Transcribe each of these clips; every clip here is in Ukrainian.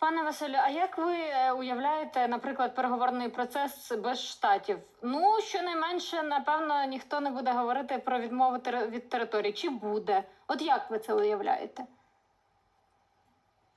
Пане Василю, а як ви е, уявляєте, наприклад, переговорний процес без штатів? Ну щонайменше, напевно, ніхто не буде говорити про відмову від території. Чи буде? От як ви це уявляєте?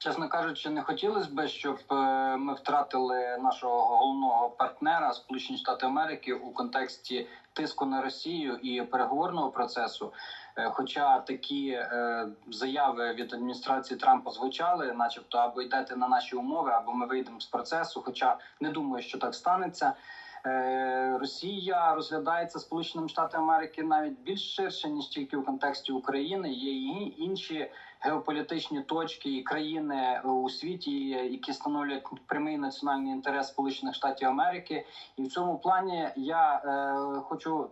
Чесно кажучи, не хотілося б, щоб е, ми втратили нашого головного партнера Сполучені Штати Америки у контексті тиску на Росію і переговорного процесу. Е, Хоча такі е, заяви від адміністрації Трампа звучали, начебто, або йдете на наші умови, або ми вийдемо з процесу. Хоча не думаю, що так станеться. Е, Росія розглядається Сполученими Штатами Америки навіть більш ширше ніж тільки у контексті України. Є і інші геополітичні точки і країни у світі, які становлять прямий національний інтерес Сполучених Штатів Америки. І в цьому плані я е, хочу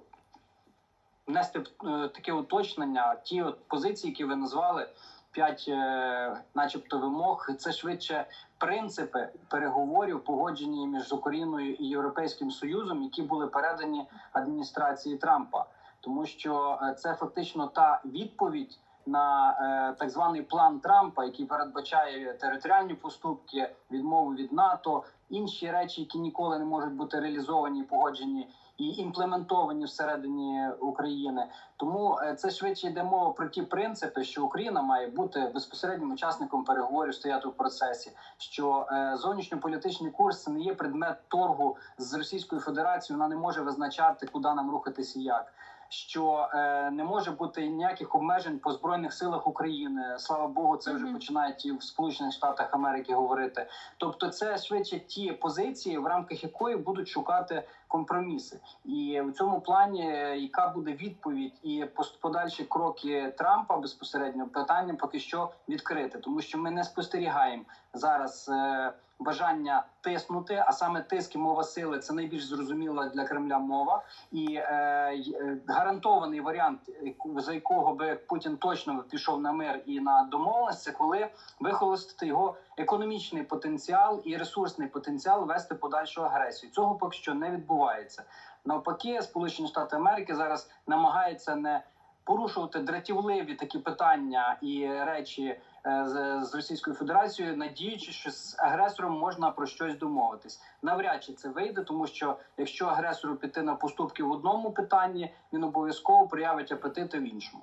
внести е, таке уточнення. Ті от позиції, які ви назвали, п'ять, е, начебто, вимог, це швидше принципи переговорів, погоджені між Україною і Європейським Союзом, які були передані адміністрації Трампа, тому що е, це фактично та відповідь на е, так званий план Трампа, який передбачає територіальні поступки, відмову від НАТО, інші речі, які ніколи не можуть бути реалізовані, погоджені і імплементовані всередині України. Тому е, це швидше йде мова про ті принципи, що Україна має бути безпосереднім учасником переговорів, стояти в процесі. Що е, зовнішньополітичний курс не є предмет торгу з Російською Федерацією. Вона не може визначати, куди нам рухатися і як. Що е, не може бути ніяких обмежень по збройних силах України. Слава Богу, це вже починають і в Сполучених Штатах Америки говорити. Тобто, це швидше ті позиції, в рамках якої будуть шукати компроміси, і в цьому плані, е, яка буде відповідь і подальші кроки Трампа безпосередньо питання поки що відкрите, тому що ми не спостерігаємо зараз. е, Бажання тиснути, а саме тиск і мова сили це найбільш зрозуміла для Кремля мова, і е, е, гарантований варіант, за якого би Путін точно пішов на мир і на домовленість, це коли вихолостити його економічний потенціал і ресурсний потенціал вести подальшу агресію. Цього поки що не відбувається. Навпаки, Сполучені Штати Америки зараз намагаються не порушувати дратівливі такі питання і речі е, з, Російською Федерацією, надіючи, що з агресором можна про щось домовитись. Навряд чи це вийде, тому що якщо агресору піти на поступки в одному питанні, він обов'язково проявить апетити в іншому.